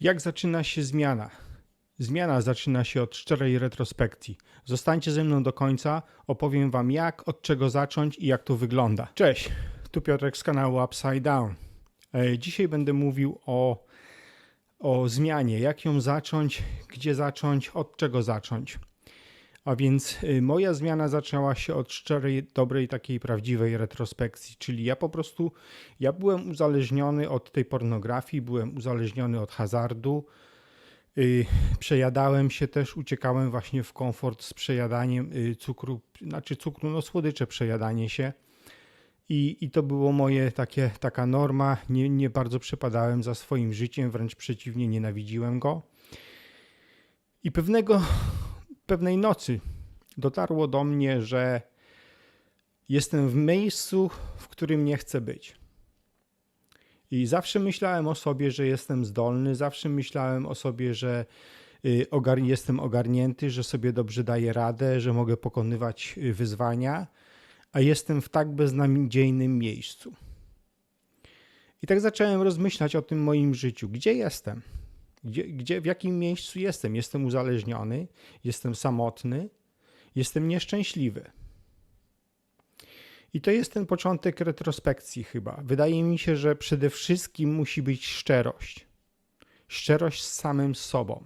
Jak zaczyna się zmiana? Zmiana zaczyna się od szczerej retrospekcji. Zostańcie ze mną do końca, opowiem Wam jak, od czego zacząć i jak to wygląda. Cześć, tu Piotrek z kanału Upside Down. E, Dzisiaj będę mówił o, o zmianie, jak ją zacząć, gdzie zacząć, od czego zacząć. A więc y, moja zmiana zaczęła się od szczerej, dobrej, takiej prawdziwej retrospekcji, czyli ja po prostu, ja byłem uzależniony od tej pornografii, byłem uzależniony od hazardu, y, przejadałem się też, uciekałem właśnie w komfort z przejadaniem y, cukru, znaczy cukru, no słodycze przejadanie się. I, I to było moje takie, taka norma. Nie, nie bardzo przepadałem za swoim życiem, wręcz przeciwnie, nienawidziłem go. I pewnego pewnej nocy dotarło do mnie, że jestem w miejscu, w którym nie chcę być. I zawsze myślałem o sobie, że jestem zdolny, zawsze myślałem o sobie, że y, jestem ogarnięty, że sobie dobrze daję radę, że mogę pokonywać y, wyzwania, a jestem w tak beznadziejnym miejscu. I tak zacząłem rozmyślać o tym moim życiu. Gdzie jestem? Gdzie, gdzie, w jakim miejscu jestem? Jestem uzależniony, jestem samotny, jestem nieszczęśliwy. I to jest ten początek retrospekcji, chyba. Wydaje mi się, że przede wszystkim musi być szczerość. Szczerość z samym sobą.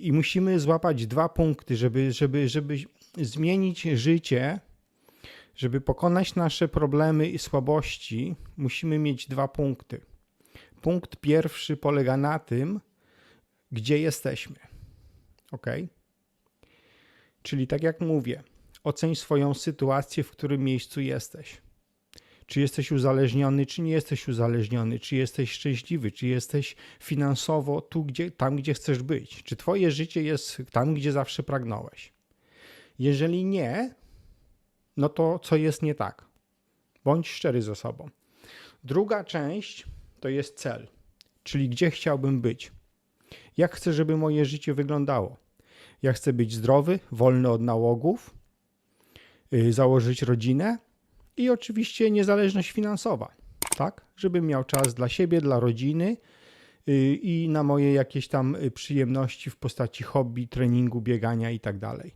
I musimy złapać dwa punkty, żeby, żeby, żeby zmienić życie, żeby pokonać nasze problemy i słabości. Musimy mieć dwa punkty Punkt pierwszy polega na tym, gdzie jesteśmy. Ok? Czyli tak jak mówię, oceń swoją sytuację, w którym miejscu jesteś. Czy jesteś uzależniony, czy nie jesteś uzależniony, czy jesteś szczęśliwy, czy jesteś finansowo tu, gdzie, tam, gdzie chcesz być. Czy twoje życie jest tam, gdzie zawsze pragnąłeś. Jeżeli nie, no to co jest nie tak? Bądź szczery ze sobą. Druga część to jest cel, czyli gdzie chciałbym być. Jak chcę, żeby moje życie wyglądało? Ja chcę być zdrowy, wolny od nałogów, yy, założyć rodzinę i oczywiście niezależność finansowa, tak? Żebym miał czas dla siebie, dla rodziny yy, i na moje jakieś tam y, przyjemności w postaci hobby, treningu, biegania i tak dalej.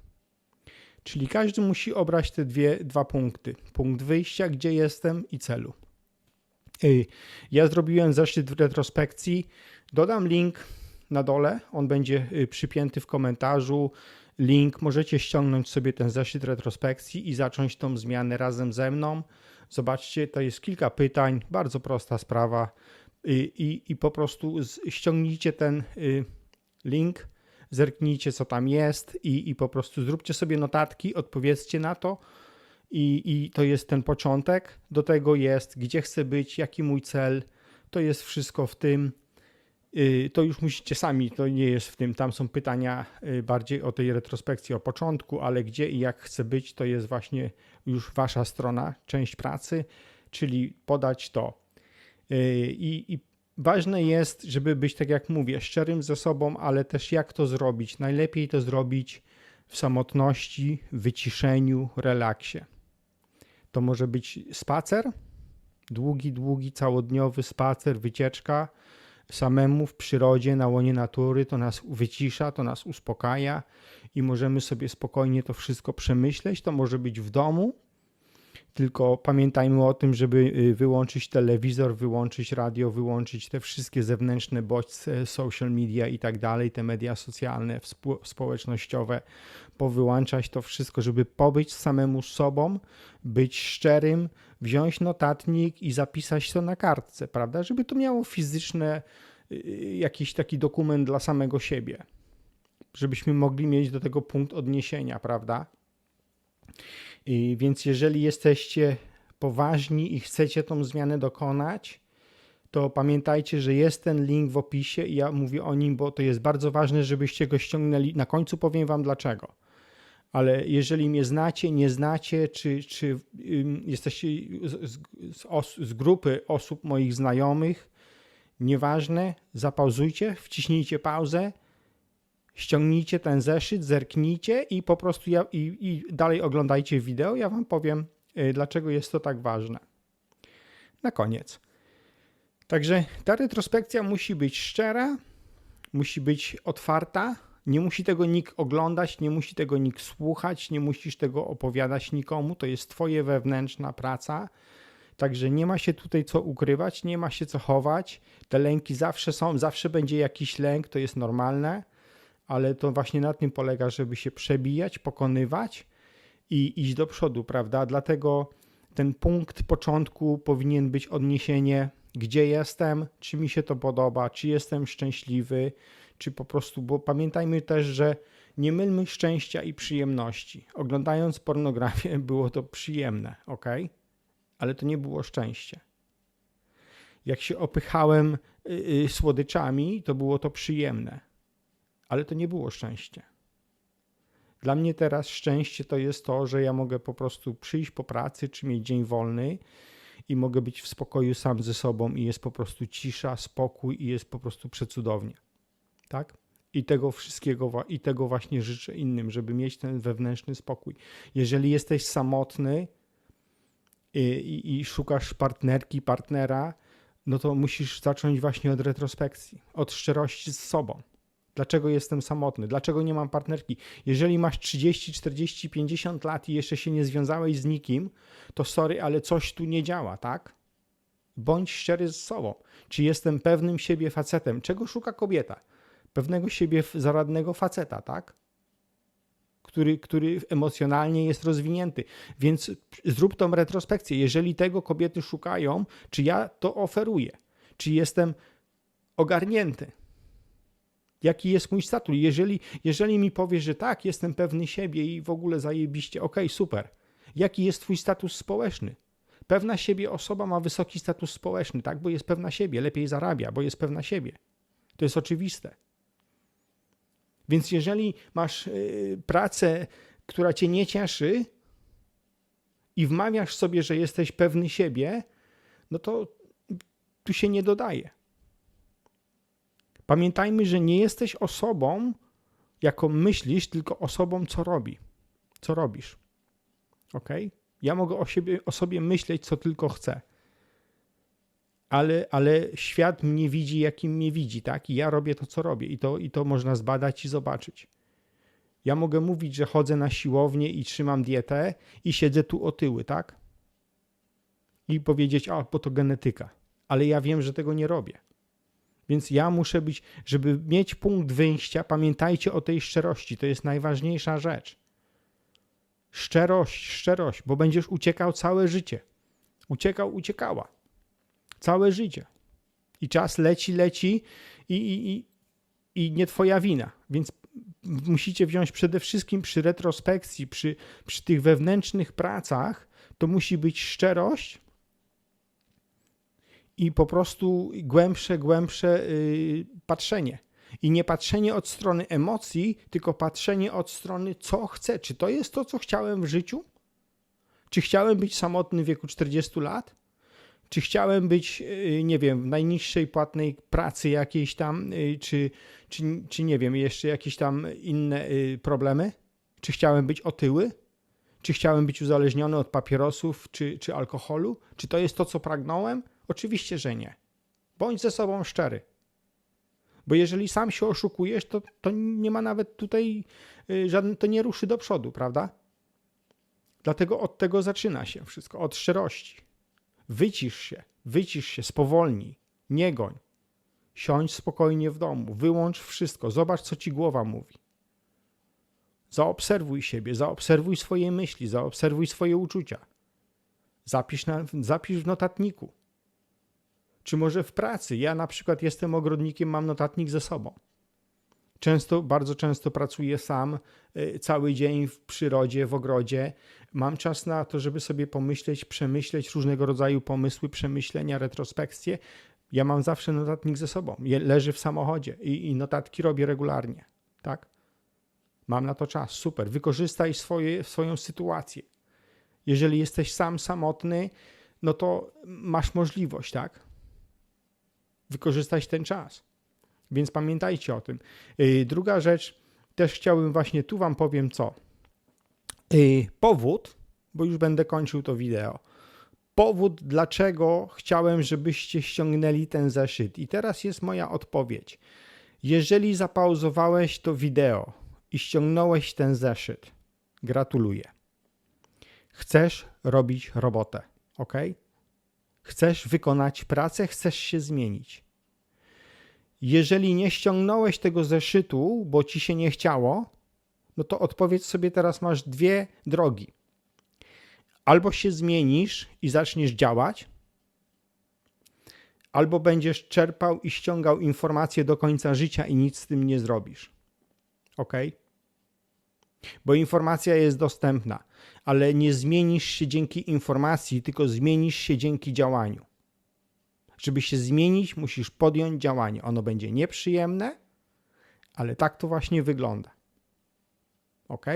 Czyli każdy musi obrać te dwie, dwa punkty. Punkt wyjścia, gdzie jestem i celu. Ja zrobiłem zeszyt w retrospekcji. Dodam link na dole, on będzie y, przypięty w komentarzu. Link, możecie ściągnąć sobie ten zeszyt retrospekcji i zacząć tą zmianę razem ze mną. Zobaczcie, to jest kilka pytań, bardzo prosta sprawa. I, i, i po prostu ściągnijcie ten y, link, zerknijcie co tam jest i, i po prostu zróbcie sobie notatki, odpowiedzcie na to i, I to jest ten początek. Do tego jest, gdzie chcę być, jaki mój cel. To jest wszystko w tym. Y, to już musicie sami, to nie jest w tym. Tam są pytania y, bardziej o tej retrospekcji, o początku, ale gdzie i jak chcę być, to jest właśnie już wasza strona, część pracy, czyli podać to. Y, I, i ważne jest, żeby być, tak jak mówię, szczerym ze sobą, ale też jak to zrobić. Najlepiej to zrobić w samotności, wyciszeniu, relaksie. To może być spacer, długi, długi, całodniowy spacer, wycieczka samemu w przyrodzie, na łonie natury. To nas wycisza, to nas uspokaja i możemy sobie spokojnie to wszystko przemyśleć. To może być w domu, tylko pamiętajmy o tym, żeby y, wyłączyć telewizor, wyłączyć radio, wyłączyć te wszystkie zewnętrzne bodźce, social media i tak dalej, te media socjalne, społecznościowe, powyłączać to wszystko, żeby pobyć samemu sobą, być szczerym, wziąć notatnik i zapisać to na kartce, prawda? Żeby to miało fizyczne, y, jakiś taki dokument dla samego siebie, żebyśmy mogli mieć do tego punkt odniesienia, prawda? Więc jeżeli jesteście poważni i chcecie tą zmianę dokonać, to pamiętajcie, że jest ten link w opisie i ja mówię o nim, bo to jest bardzo ważne, żebyście go ściągnęli. Na końcu powiem wam dlaczego. Ale jeżeli mnie znacie, nie znacie, czy, czy jesteście z, z, z grupy osób moich znajomych, nieważne, zapauzujcie, wciśnijcie pauzę ściągnijcie ten zeszyt, zerknijcie i po prostu ja, i, i dalej oglądajcie wideo. Ja Wam powiem, y, dlaczego jest to tak ważne. Na koniec. Także ta retrospekcja musi być szczera, musi być otwarta. Nie musi tego nikt oglądać, nie musi tego nikt słuchać, nie musisz tego opowiadać nikomu. To jest Twoja wewnętrzna praca. Także nie ma się tutaj co ukrywać, nie ma się co chować. Te lęki zawsze są, zawsze będzie jakiś lęk, to jest normalne, ale to właśnie na tym polega, żeby się przebijać, pokonywać i iść do przodu, prawda? Dlatego ten punkt początku powinien być odniesienie, gdzie jestem, czy mi się to podoba, czy jestem szczęśliwy, czy po prostu, bo pamiętajmy też, że nie mylmy szczęścia i przyjemności. Oglądając pornografię było to przyjemne, ok? Ale to nie było szczęście. Jak się opychałem yy, słodyczami, to było to przyjemne, ale to nie było szczęście. Dla mnie teraz szczęście to jest to, że ja mogę po prostu przyjść po pracy, czy mieć dzień wolny i mogę być w spokoju sam ze sobą i jest po prostu cisza, spokój i jest po prostu przecudownie. Tak? I tego wszystkiego, i tego właśnie życzę innym, żeby mieć ten wewnętrzny spokój. Jeżeli jesteś samotny i, i, i szukasz partnerki, partnera, no to musisz zacząć właśnie od retrospekcji, od szczerości z sobą. Dlaczego jestem samotny? Dlaczego nie mam partnerki? Jeżeli masz 30, 40, 50 lat i jeszcze się nie związałeś z nikim, to sorry, ale coś tu nie działa, tak? Bądź szczery z sobą. Czy jestem pewnym siebie facetem? Czego szuka kobieta? Pewnego siebie zaradnego faceta, tak? Który, który emocjonalnie jest rozwinięty. Więc zrób tą retrospekcję. Jeżeli tego kobiety szukają, czy ja to oferuję? Czy jestem ogarnięty? Jaki jest mój status. Jeżeli, jeżeli mi powiesz, że tak, jestem pewny siebie i w ogóle zajebiście, okej, super. Jaki jest twój status społeczny? Pewna siebie osoba ma wysoki status społeczny, tak, bo jest pewna siebie, lepiej zarabia, bo jest pewna siebie. To jest oczywiste. Więc jeżeli masz yy, pracę, która cię nie cieszy i wmawiasz sobie, że jesteś pewny siebie, no to tu się nie dodaje. Pamiętajmy, że nie jesteś osobą, jaką myślisz, tylko osobą, co robi. Co robisz. Ok? Ja mogę o, siebie, o sobie myśleć, co tylko chcę. Ale, ale świat mnie widzi, jakim mnie widzi, tak? I ja robię to, co robię. I to, I to można zbadać i zobaczyć. Ja mogę mówić, że chodzę na siłownię i trzymam dietę i siedzę tu otyły, tak? I powiedzieć, a, bo to genetyka. Ale ja wiem, że tego nie robię. Więc ja muszę być, żeby mieć punkt wyjścia, pamiętajcie o tej szczerości, to jest najważniejsza rzecz. Szczerość, szczerość, bo będziesz uciekał całe życie. Uciekał, uciekała. Całe życie. I czas leci, leci i, i, i, i nie twoja wina. Więc musicie wziąć przede wszystkim przy retrospekcji, przy, przy tych wewnętrznych pracach, to musi być szczerość, i po prostu głębsze, głębsze yy, patrzenie. I nie patrzenie od strony emocji, tylko patrzenie od strony, co chcę. Czy to jest to, co chciałem w życiu? Czy chciałem być samotny w wieku 40 lat? Czy chciałem być, yy, nie wiem, w najniższej płatnej pracy jakiejś tam, yy, czy, czy, czy nie wiem, jeszcze jakieś tam inne y, problemy? Czy chciałem być otyły? Czy chciałem być uzależniony od papierosów czy, czy alkoholu? Czy to jest to, co pragnąłem? Oczywiście, że nie. Bądź ze sobą szczery. Bo jeżeli sam się oszukujesz, to, to nie ma nawet tutaj y, żadne, to nie ruszy do przodu, prawda? Dlatego od tego zaczyna się wszystko, od szczerości. Wycisz się, wycisz się, spowolnij, nie goń. Siądź spokojnie w domu, wyłącz wszystko, zobacz, co ci głowa mówi. Zaobserwuj siebie, zaobserwuj swoje myśli, zaobserwuj swoje uczucia. Zapisz, na, zapisz w notatniku. Czy może w pracy? Ja na przykład jestem ogrodnikiem, mam notatnik ze sobą. Często, bardzo często pracuję sam, y, cały dzień w przyrodzie, w ogrodzie. Mam czas na to, żeby sobie pomyśleć, przemyśleć różnego rodzaju pomysły, przemyślenia, retrospekcje. Ja mam zawsze notatnik ze sobą. Leży w samochodzie i, i notatki robię regularnie. Tak? Mam na to czas. Super. Wykorzystaj swoje, swoją sytuację. Jeżeli jesteś sam, samotny, no to masz możliwość, tak? Wykorzystać ten czas. Więc pamiętajcie o tym. Y, druga rzecz, też chciałbym właśnie tu Wam powiem co. Y, powód, bo już będę kończył to wideo. powód, dlaczego chciałem, żebyście ściągnęli ten zeszyt. I teraz jest moja odpowiedź. Jeżeli zapauzowałeś to wideo i ściągnąłeś ten zeszyt, gratuluję. Chcesz robić robotę, ok? Chcesz wykonać pracę, chcesz się zmienić. Jeżeli nie ściągnąłeś tego zeszytu, bo ci się nie chciało, no to odpowiedz sobie teraz masz dwie drogi. Albo się zmienisz i zaczniesz działać, albo będziesz czerpał i ściągał informacje do końca życia i nic z tym nie zrobisz. Ok? Bo informacja jest dostępna, ale nie zmienisz się dzięki informacji, tylko zmienisz się dzięki działaniu. Żeby się zmienić, musisz podjąć działanie. Ono będzie nieprzyjemne, ale tak to właśnie wygląda. Ok?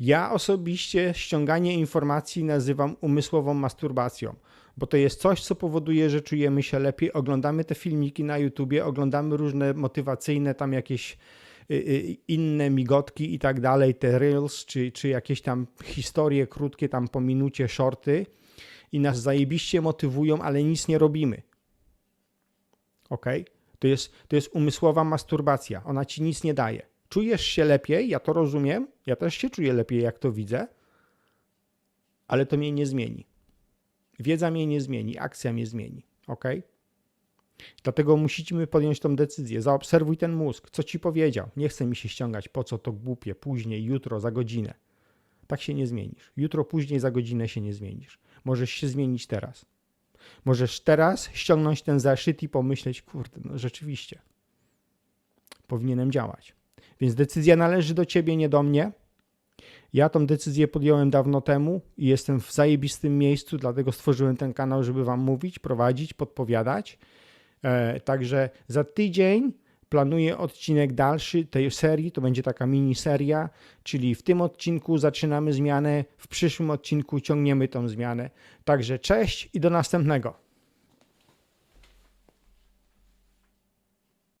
Ja osobiście ściąganie informacji nazywam umysłową masturbacją, bo to jest coś, co powoduje, że czujemy się lepiej. Oglądamy te filmiki na YouTubie, oglądamy różne motywacyjne, tam jakieś inne migotki i tak dalej, te reels, czy, czy jakieś tam historie krótkie, tam po minucie, shorty i nas zajebiście motywują, ale nic nie robimy. Ok? To jest, to jest umysłowa masturbacja. Ona ci nic nie daje. Czujesz się lepiej, ja to rozumiem, ja też się czuję lepiej, jak to widzę, ale to mnie nie zmieni. Wiedza mnie nie zmieni, akcja mnie zmieni. Ok? Dlatego musimy podjąć tą decyzję. Zaobserwuj ten mózg, co ci powiedział. Nie chce mi się ściągać, po co to głupie, później, jutro, za godzinę. Tak się nie zmienisz. Jutro, później, za godzinę się nie zmienisz. Możesz się zmienić teraz. Możesz teraz ściągnąć ten zeszyt i pomyśleć, kurde, no rzeczywiście, powinienem działać. Więc decyzja należy do ciebie, nie do mnie. Ja tą decyzję podjąłem dawno temu i jestem w zajebistym miejscu, dlatego stworzyłem ten kanał, żeby wam mówić, prowadzić, podpowiadać. E, także za tydzień planuję odcinek dalszy tej serii, to będzie taka mini seria, czyli w tym odcinku zaczynamy zmianę, w przyszłym odcinku ciągniemy tą zmianę. Także cześć i do następnego.